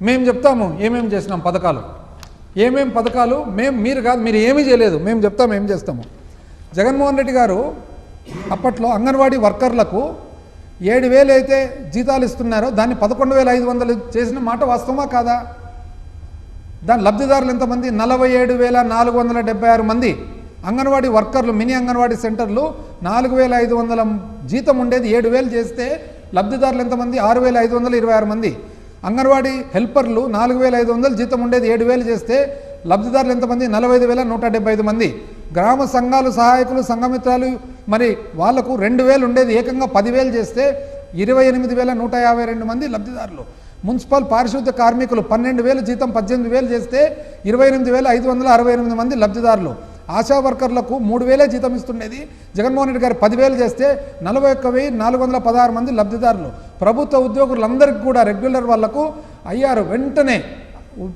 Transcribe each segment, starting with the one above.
మేము చెప్తాము ఏమేమి చేసినాం పథకాలు. ఏమేం పథకాలు మేము మీరు కాదు మీరు ఏమీ చేయలేదు మేము చెప్తాము ఏం చేస్తాము. జగన్మోహన్ రెడ్డి గారు అప్పట్లో అంగన్వాడీ వర్కర్లకు ఏడు వేలు అయితే జీతాలు ఇస్తున్నారో దాన్ని పదకొండు వేల ఐదు వందలు చేసిన మాట వాస్తవమా కాదా? దాని లబ్ధిదారులు ఎంతమంది? నలభై ఏడు వేల నాలుగు వందల డెబ్బై ఆరు మంది. అంగన్వాడీ వర్కర్లు మినీ అంగన్వాడీ సెంటర్లు నాలుగు వేల ఐదు వందల జీతం ఉండేది ఏడు వేలు చేస్తే లబ్ధిదారులు ఎంతమంది? ఆరు వేల ఐదు వందల ఇరవై ఆరు మంది. అంగన్వాడీ హెల్పర్లు నాలుగు వేల ఐదు వందలు జీతం ఉండేది ఏడు వేలు చేస్తే లబ్ధిదారులు ఎంతమంది? నలభై ఐదు వేల నూట డెబ్బై ఐదు మంది. గ్రామ సంఘాలు సహాయకులు సంఘమిత్రాలు మరి వాళ్ళకు రెండు వేలు ఉండేది. ఏకంగా పదివేలు చేస్తే ఇరవై ఎనిమిది వేల నూట యాభై రెండు మంది లబ్ధిదారులు. మున్సిపల్ పారిశుద్ధ్య కార్మికులు పన్నెండు వేలు జీతం పద్దెనిమిది వేలు చేస్తే ఇరవై ఎనిమిది వేల ఐదు వందల అరవై ఎనిమిది మంది లబ్ధిదారులు. ఆశా వర్కర్లకు మూడు వేలే జీతం ఇస్తుండేది. జగన్మోహన్ రెడ్డి గారు పదివేలు చేస్తే నలభై ఒక్క వెయ్యి నాలుగు వందల పదహారు మంది లబ్ధిదారులు. ప్రభుత్వ ఉద్యోగులందరికీ కూడా రెగ్యులర్ వాళ్ళకు అయ్యారు వెంటనే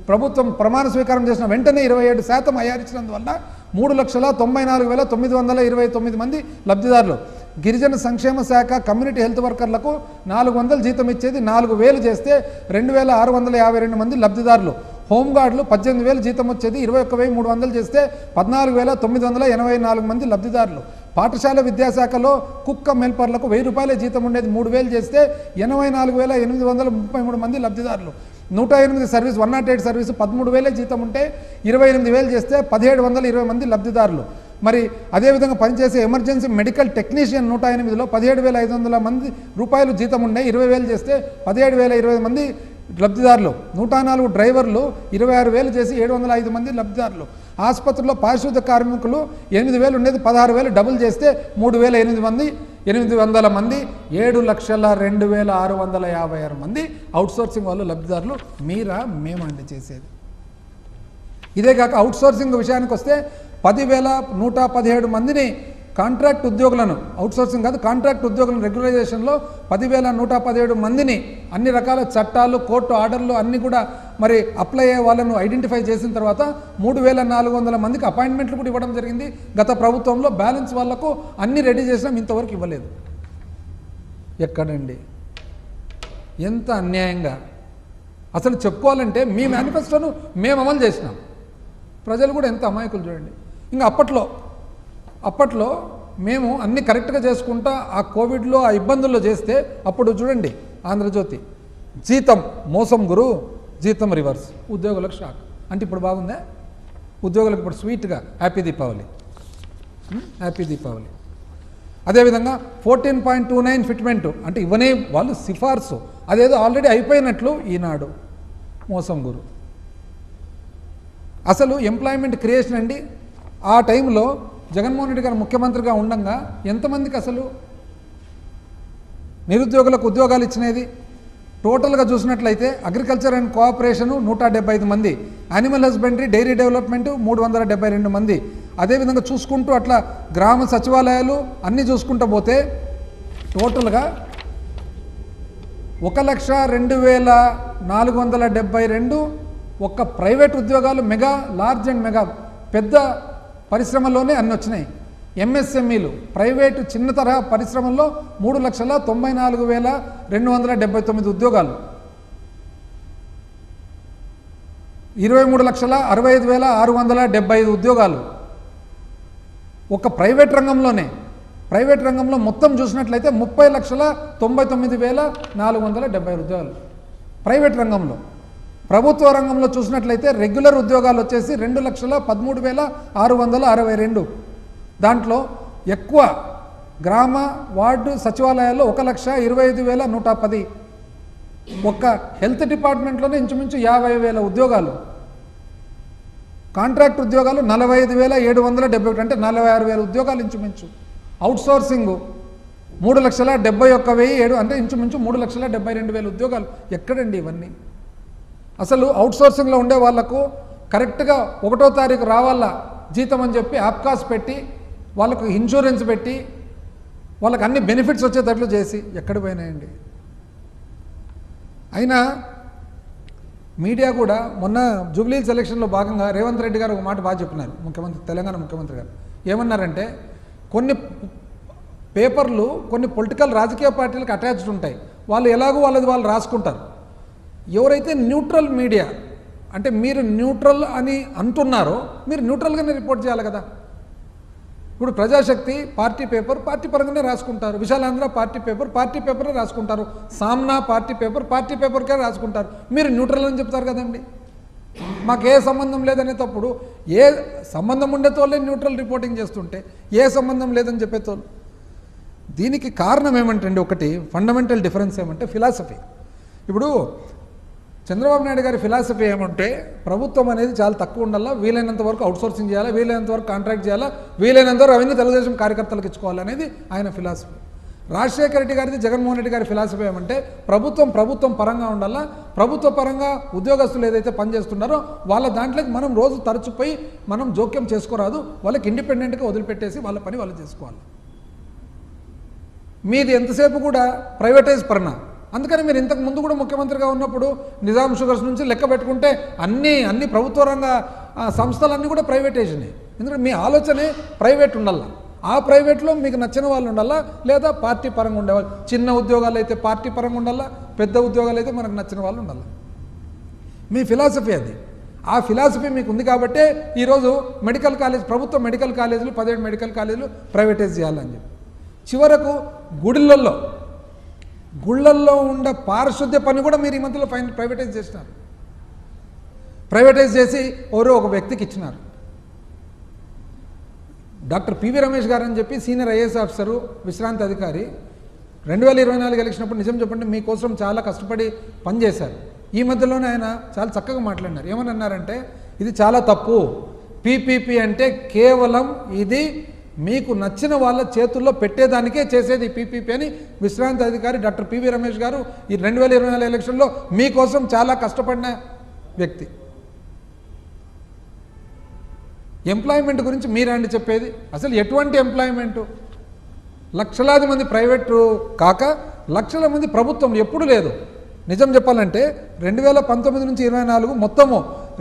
ప్రభుత్వం ప్రమాణ స్వీకారం చేసిన వెంటనే ఇరవై ఏడు శాతం అయ్యారు ఇచ్చినందువల్ల మూడు లక్షల తొంభై నాలుగు వేల తొమ్మిది వందల ఇరవై తొమ్మిది మంది లబ్ధిదారులు. గిరిజన సంక్షేమ శాఖ కమ్యూనిటీ హెల్త్ వర్కర్లకు నాలుగు వందలు జీతం ఇచ్చేది నాలుగు వేలు చేస్తే రెండు వేల ఆరు వందల యాభై రెండు మంది లబ్ధిదారులు. హోంగార్డులు పద్దెనిమిది వేలు జీతం వచ్చేది ఇరవై ఒక్క వెయ్యి మూడు వందలు చేస్తే పద్నాలుగు వేల తొమ్మిది వందల ఎనభై నాలుగు మంది లబ్ధిదారులు. పాఠశాల విద్యాశాఖలో కుక్క మెల్పర్లకు వెయ్యి రూపాయల జీతం ఉండేది మూడు వేలు చేస్తే ఎనభై నాలుగు వేల ఎనిమిది వందల ముప్పై మూడు మంది లబ్ధిదారులు. నూట ఎనిమిది service one nought eight service పదమూడు వేలే జీతం ఉంటే ఇరవై ఎనిమిది వేలు చేస్తే పదిహేడు వందల ఇరవై మంది లబ్ధిదారులు. మరి అదేవిధంగా పనిచేసే ఎమర్జెన్సీ మెడికల్ టెక్నీషియన్ నూట ఎనిమిదిలో పదిహేడు వేల ఐదు వందల మంది రూపాయలు జీతం ఉండే ఇరవై వేలు చేస్తే పదిహేడు వేల ఇరవై మంది లబ్ధిదారులు. నూట నాలుగు డ్రైవర్లు ఇరవై ఆరు వేలు చేసి ఏడు వందల ఐదు మంది లబ్ధిదారులు. ఆసుపత్రిలో పారిశుద్ధ కార్మికులు ఎనిమిది వేలు ఉండేది పదహారు వేలు డబుల్ చేస్తే మూడు వేల ఎనిమిది మంది ఎనిమిది వందల మంది ఏడు లక్షల రెండు వేల ఆరు వందల యాభై ఆరు మంది అవుట్సోర్సింగ్ వాళ్ళు లబ్ధిదారులు. మీరా మేమండి చేసేది. ఇదే కాక అవుట్సోర్సింగ్ విషయానికి వస్తే పదివేల నూట పదిహేడు మందిని కాంట్రాక్ట్ ఉద్యోగులను అవుట్సోర్సింగ్ కాదు కాంట్రాక్ట్ ఉద్యోగులను రెగ్యులైజేషన్లో పదివేల నూట పదిహేడు మందిని అన్ని రకాల చట్టాలు కోర్టు ఆర్డర్లు అన్నీ కూడా మరి అప్లై అయ్యే వాళ్ళను ఐడెంటిఫై చేసిన తర్వాత మూడు వేల నాలుగు వందల మందికి అపాయింట్మెంట్లు కూడా ఇవ్వడం జరిగింది. గత ప్రభుత్వంలో బ్యాలెన్స్ వాళ్ళకు అన్ని రెడీ చేసినాం ఇంతవరకు ఇవ్వలేదు. ఎక్కడండి? ఎంత అన్యాయంగా. అసలు చెప్పుకోవాలంటే మీ మేనిఫెస్టోను మేము అమలు చేసినాం. ప్రజలు కూడా ఎంత అమాయకులు చూడండి. ఇంకా అప్పట్లో అప్పట్లో మేము అన్ని కరెక్ట్గా చేసుకుంటా ఆ కోవిడ్లో ఆ ఇబ్బందుల్లో చేస్తే అప్పుడు చూడండి ఆంధ్రజ్యోతి జీతం మోసం గురు జీతం రివర్స్ ఉద్యోగులకు షాక్. అంటే ఇప్పుడు బాగుందా? ఉద్యోగులకు ఇప్పుడు స్వీట్గా హ్యాపీ దీపావళి. హ్యాపీ దీపావళి. అదేవిధంగా fourteen point two nine fitment అంటే ఇవనే వాళ్ళు సిఫార్సు. అదేదో ఆల్రెడీ అయిపోయినట్లు ఈనాడు మోసం గురు. అసలు ఎంప్లాయ్మెంట్ క్రియేషన్ అండి ఆ టైంలో జగన్మోహన్ రెడ్డి గారు ముఖ్యమంత్రిగా ఉండంగా ఎంతమందికి అసలు నిరుద్యోగులకు ఉద్యోగాలు ఇచ్చినది? టోటల్గా చూసినట్లయితే అగ్రికల్చర్ అండ్ కోఆపరేషను నూట డెబ్బై ఐదు మంది యానిమల్ హస్బెండరీ డైరీ డెవలప్మెంట్ మూడు వందల డెబ్బై రెండు మంది. అదేవిధంగా చూసుకుంటూ అట్లా గ్రామ సచివాలయాలు అన్నీ చూసుకుంటూ పోతే టోటల్గా ఒక లక్ష రెండు వేల నాలుగు వందల డెబ్బై రెండు ఒక్క ప్రైవేట్ ఉద్యోగాలు మెగా లార్జ్ అండ్ మెగా పెద్ద పరిశ్రమల్లోనే అన్ని వచ్చినాయి. ఎంఎస్ఎంఈలు ప్రైవేటు చిన్న తరహా పరిశ్రమల్లో మూడు లక్షల తొంభై నాలుగు వేల రెండు వందల డెబ్బై తొమ్మిది ఉద్యోగాలు. ఇరవై మూడు లక్షల అరవై ఐదు వేల ఆరు వందల డెబ్బై ఐదు ఉద్యోగాలు. ఒక ప్రైవేట్ రంగంలోనే ప్రైవేట్ రంగంలో మొత్తం చూసినట్లయితే ముప్పై లక్షల తొంభై తొమ్మిది వేల నాలుగు వందల డెబ్బై ఉద్యోగాలు. ప్రైవేట్ రంగంలో ప్రభుత్వ రంగంలో చూసినట్లయితే రెగ్యులర్ ఉద్యోగాలు వచ్చేసి రెండు లక్షల పదమూడు వేల ఆరు వందల అరవై రెండు. దాంట్లో ఎక్కువ గ్రామ వార్డు సచివాలయాల్లో ఒక లక్ష ఇరవై ఐదు వేల నూట పది. ఒక్క హెల్త్ డిపార్ట్మెంట్లోనే ఇంచుమించు యాభై వేల ఉద్యోగాలు. కాంట్రాక్ట్ ఉద్యోగాలు నలభై ఐదు వేల ఏడు వందల డెబ్బై ఒకటి అంటే నలభై ఆరు వేల ఉద్యోగాలు ఇంచుమించు. అవుట్సోర్సింగ్ మూడు లక్షల డెబ్బై ఒక్క వెయ్యి ఏడు అంటే ఇంచుమించు మూడు లక్షల డెబ్బై రెండు వేల ఉద్యోగాలు. ఎక్కడండి ఇవన్నీ? అసలు అవుట్ సోర్సింగ్లో ఉండే వాళ్ళకు కరెక్ట్గా ఒకటో తారీఖు రావాలా జీతం అని చెప్పి యాప్కాస్ పెట్టి వాళ్ళకు ఇన్సూరెన్స్ పెట్టి వాళ్ళకి అన్ని బెనిఫిట్స్ వచ్చేటట్లు చేసి ఎక్కడ పోయినాయండి? అయినా మీడియా కూడా మొన్న జూబ్లీ సెలక్షన్లో భాగంగా రేవంత్ రెడ్డి గారు ఒక మాట బాగా చెప్పినారు ముఖ్యమంత్రి తెలంగాణ ముఖ్యమంత్రి గారు. ఏమన్నారంటే కొన్ని పేపర్లు కొన్ని పొలిటికల్ రాజకీయ పార్టీలకు అటాచ్డ్ ఉంటాయి. వాళ్ళు ఎలాగో వాళ్ళది వాళ్ళు రాసుకుంటారు. ఎవరైతే న్యూట్రల్ మీడియా అంటే మీరు న్యూట్రల్ అని అంటున్నారో మీరు న్యూట్రల్గానే రిపోర్ట్ చేయాలి కదా. ఇప్పుడు ప్రజాశక్తి పార్టీ పేపర్ పార్టీ పరంగానే రాసుకుంటారు. విశాలాంధ్ర పార్టీ పేపర్ పార్టీ పేపరే రాసుకుంటారు. సామ్నా పార్టీ పేపర్ పార్టీ పేపర్కే రాసుకుంటారు. మీరు న్యూట్రల్ అని చెప్తారు కదండి. మాకు ఏ సంబంధం లేదనే తప్పుడు ఏ సంబంధం ఉండే తోళ్ళే న్యూట్రల్ రిపోర్టింగ్ చేస్తుంటే ఏ సంబంధం లేదని చెప్పే తోలు దీనికి కారణం ఏమంటండి? ఒకటి ఫండమెంటల్ డిఫరెన్స్ ఏమంటే ఫిలాసఫీ ఇప్పుడు చంద్రబాబు నాయుడు గారి ఫిలాసఫీ ఏమంటే ప్రభుత్వం అనేది చాలా తక్కువ ఉండాలా వీలైనంత వరకు అవుట్సోర్సింగ్ చేయాలా వీలైనంత వరకు కాంట్రాక్ట్ చేయాలా వీలైనంత వరకు అవన్నీ తెలుగుదేశం కార్యకర్తలకు ఇచ్చుకోవాలనేది ఆయన ఫిలాసఫీ. రాజశేఖర రెడ్డి గారిది జగన్మోహన్ రెడ్డి గారి ఫిలాసఫీ ఏమంటే ప్రభుత్వం ప్రభుత్వం పరంగా ఉండాలా ప్రభుత్వ పరంగా ఉద్యోగస్తులు ఏదైతే పనిచేస్తున్నారో వాళ్ళ దాంట్లోకి మనం రోజు తరచుపోయి మనం జోక్యం చేసుకోరాదు వాళ్ళకి ఇండిపెండెంట్గా వదిలిపెట్టేసి వాళ్ళ పని వాళ్ళు చేసుకోవాలి. మీది ఎంతసేపు కూడా ప్రైవేటైజ్ పరణ అందుకని మీరు ఇంతకు ముందు కూడా ముఖ్యమంత్రిగా ఉన్నప్పుడు నిజాం షుగర్స్ నుంచి లెక్క పెట్టుకుంటే అన్ని అన్ని ప్రభుత్వ రంగ సంస్థలన్నీ కూడా ప్రైవేటైజనే. ఎందుకంటే మీ ఆలోచనే ప్రైవేట్ ఉండాలా. ఆ ప్రైవేట్లో మీకు నచ్చిన వాళ్ళు ఉండాలా లేదా పార్టీ పరంగా ఉండేవాళ్ళు. చిన్న ఉద్యోగాలు అయితే పార్టీ పరంగా ఉండాలా పెద్ద ఉద్యోగాలు అయితే మనకు నచ్చిన వాళ్ళు ఉండాలి. మీ ఫిలాసఫీ అది. ఆ ఫిలాసఫీ మీకు ఉంది కాబట్టే ఈరోజు మెడికల్ కాలేజ్ ప్రభుత్వ మెడికల్ కాలేజీలు పదిహేడు మెడికల్ కాలేజీలు ప్రైవేటైజ్ చేయాలని చెప్పి. చివరకు గుడిలల్లో గుళ్ళల్లో ఉండే పారిశుద్ధ్య పని కూడా మీరు ఈ మధ్యలో ఫైన్ ప్రైవేటైజ్ చేసినారు. ప్రైవేటైజ్ చేసి ఎవరో ఒక వ్యక్తికి ఇచ్చినారు. డాక్టర్ పివి రమేష్ గారు అని చెప్పి సీనియర్ ఐఏఎస్ ఆఫీసరు విశ్రాంతి అధికారి రెండు వేల ఇరవై నాలుగు ఎలక్షనప్పుడు నిజం చెప్పండి మీకోసం చాలా కష్టపడి పనిచేశారు ఈ మధ్యలోనే ఆయన చాలా చక్కగా మాట్లాడినారు. ఏమని అన్నారంటే ఇది చాలా తప్పు. పీపీపీ అంటే కేవలం ఇది మీకు నచ్చిన వాళ్ళ చేతుల్లో పెట్టేదానికే చేసేది పీపీపీ అని విశ్రాంతి అధికారి డాక్టర్ పివి రమేష్ గారు ఈ రెండు వేల ఇరవై నాలుగు ఎలక్షన్లో మీకోసం చాలా కష్టపడిన వ్యక్తి. ఎంప్లాయ్మెంట్ గురించి మీరండి చెప్పేది? అసలు ఎటువంటి ఎంప్లాయ్మెంటు లక్షలాది మంది ప్రైవేటు కాక లక్షల మంది ప్రభుత్వం ఎప్పుడు లేదు. నిజం చెప్పాలంటే రెండు వేల పంతొమ్మిది నుంచి ఇరవై నాలుగు మొత్తము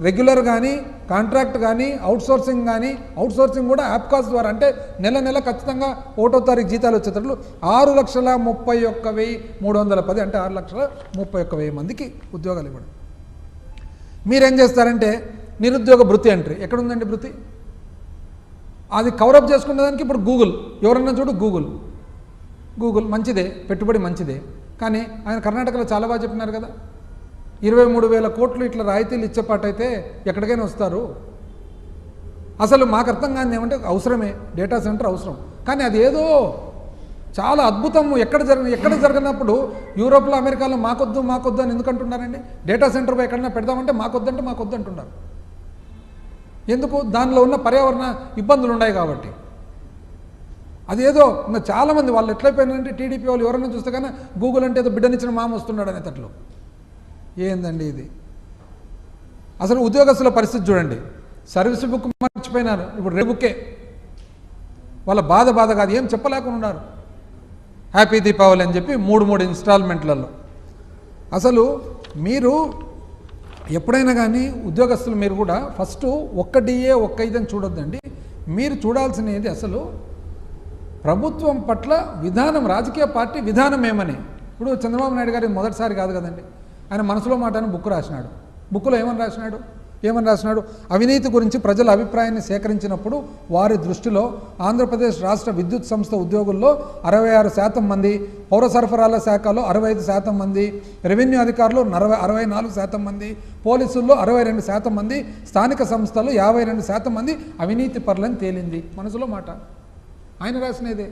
రెగ్యులర్ కానీ కాంట్రాక్ట్ కానీ అవుట్సోర్సింగ్ కానీ అవుట్సోర్సింగ్ కూడా యాప్కాస్ ద్వారా. అంటే నెల నెల ఖచ్చితంగా ఒకటో తారీఖు జీతాలు వచ్చేటట్లు ఆరు లక్షల ముప్పై ఒక్క వెయ్యి మూడు వందల పది అంటే ఆరు లక్షల ముప్పై ఒక్క వెయ్యి మందికి ఉద్యోగాలు ఇవ్వడం. మీరేం చేస్తారంటే నిరుద్యోగ భృతి ఎంట్రీ ఎక్కడుందండి భృతి? అది కవరప్ చేసుకునేదానికి ఇప్పుడు గూగుల్ ఎవరన్నా చూడు గూగుల్ గూగుల్ మంచిదే పెట్టుబడి మంచిదే. కానీ ఆయన కర్ణాటకలో చాలా బాగా చెప్పినారు కదా. ఇరవై మూడు వేల కోట్లు ఇట్లా రాయితీలు ఇచ్చేపాటైతే ఎక్కడికైనా వస్తారు. అసలు మాకు అర్థం కాని ఏమంటే అవసరమే డేటా సెంటర్ అవసరం. కానీ అది ఏదో చాలా అద్భుతం ఎక్కడ జరిగిన ఎక్కడ జరిగినప్పుడు యూరోప్లో అమెరికాలో మాకొద్దు మాకొద్దు అని ఎందుకంటున్నారండి? డేటా సెంటర్ పోయి ఎక్కడైనా పెడదామంటే మాకొద్దంటే మాకొద్దు అంటున్నారు ఎందుకు? దానిలో ఉన్న పర్యావరణ ఇబ్బందులు ఉన్నాయి కాబట్టి. అదేదో ఇంకా చాలామంది వాళ్ళు ఎట్లయిపోయినారంటే టీడీపీ వాళ్ళు ఎవరైనా చూస్తే కానీ గూగుల్ అంటే ఏదో బిడ్డనిచ్చిన మామ వస్తున్నాడు అనేటట్లు. ఏందండి ఇది? అసలు ఉద్యోగస్తుల పరిస్థితి చూడండి. సర్వీస్ బుక్ మర్చిపోయినారు. ఇప్పుడు రే బుక్కే. వాళ్ళ బాధ బాధ కాదు. ఏం చెప్పలేకుండా ఉన్నారు. హ్యాపీ దీపావళి అని చెప్పి మూడు మూడు ఇన్స్టాల్మెంట్లలో. అసలు మీరు ఎప్పుడైనా కానీ ఉద్యోగస్తులు మీరు కూడా ఫస్ట్ ఒక్క డిఏ ఒక్క ఇదని చూడొద్దండి. మీరు చూడాల్సినది అసలు ప్రభుత్వం పట్ల విధానం రాజకీయ పార్టీ విధానం ఏమని? ఇప్పుడు చంద్రబాబు నాయుడు గారి మొదటిసారి కాదు కదండి. ఆయన మనసులో మాట అని బుక్ రాసినాడు. బుక్లో ఏమని రాసినాడు? ఏమని రాసినాడు? అవినీతి గురించి ప్రజల అభిప్రాయాన్ని సేకరించినప్పుడు వారి దృష్టిలో ఆంధ్రప్రదేశ్ రాష్ట్ర విద్యుత్ సంస్థ ఉద్యోగుల్లో అరవై ఆరు శాతం మంది పౌర సరఫరాల శాఖలో అరవై ఐదు శాతం మంది రెవెన్యూ అధికారులు నరవై అరవై నాలుగు శాతం మంది పోలీసుల్లో అరవై రెండు శాతం మంది స్థానిక సంస్థలు యాభై రెండు శాతం మంది అవినీతి పరులని తేలింది. మనసులో మాట. ఆయన రాసినదే.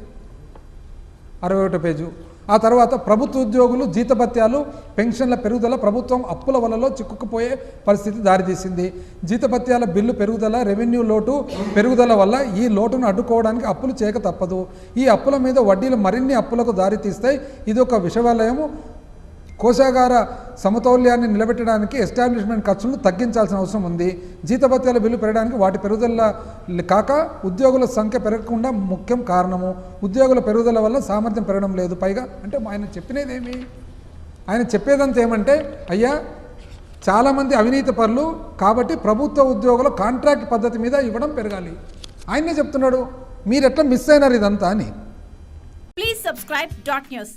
అరవై ఒకటో పేజు. ఆ తర్వాత ప్రభుత్వ ఉద్యోగులు జీతభత్యాలు పెన్షన్ల పెరుగుదల ప్రభుత్వం అప్పుల వలలో చిక్కుకుపోయే పరిస్థితి దారితీసింది. జీతభత్యాల బిల్లు పెరుగుదల రెవెన్యూ లోటు పెరుగుదల వల్ల ఈ లోటును అడ్డుకోవడానికి అప్పులు చేయక తప్పదు. ఈ అప్పుల మీద వడ్డీలు మరిన్ని అప్పులకు దారితీస్తాయి. ఇది ఒక విషవాలయము. కోశాగార సమతౌల్యాన్ని నిలబెట్టడానికి ఎస్టాబ్లిష్మెంట్ ఖర్చులను తగ్గించాల్సిన అవసరం ఉంది. జీతభత్యాల బిల్లు పెరగడానికి వాటి పెరుగుదల కాక ఉద్యోగుల సంఖ్య పెరగకుండా ముఖ్యం కారణము. ఉద్యోగుల పెరుగుదల వల్ల సామర్థ్యం పెరగడం లేదు. పైగా అంటే ఆయన చెప్పినదేమి? ఆయన చెప్పేదంతా ఏమంటే అయ్యా చాలామంది అవినీతి పరులు కాబట్టి ప్రభుత్వ ఉద్యోగుల కాంట్రాక్ట్ పద్ధతి మీద ఇవ్వడం పెరగాలి. ఆయనే చెప్తున్నాడు. మీరెట్లా మిస్ అయినారు ఇదంతా అని. Please subscribe dot news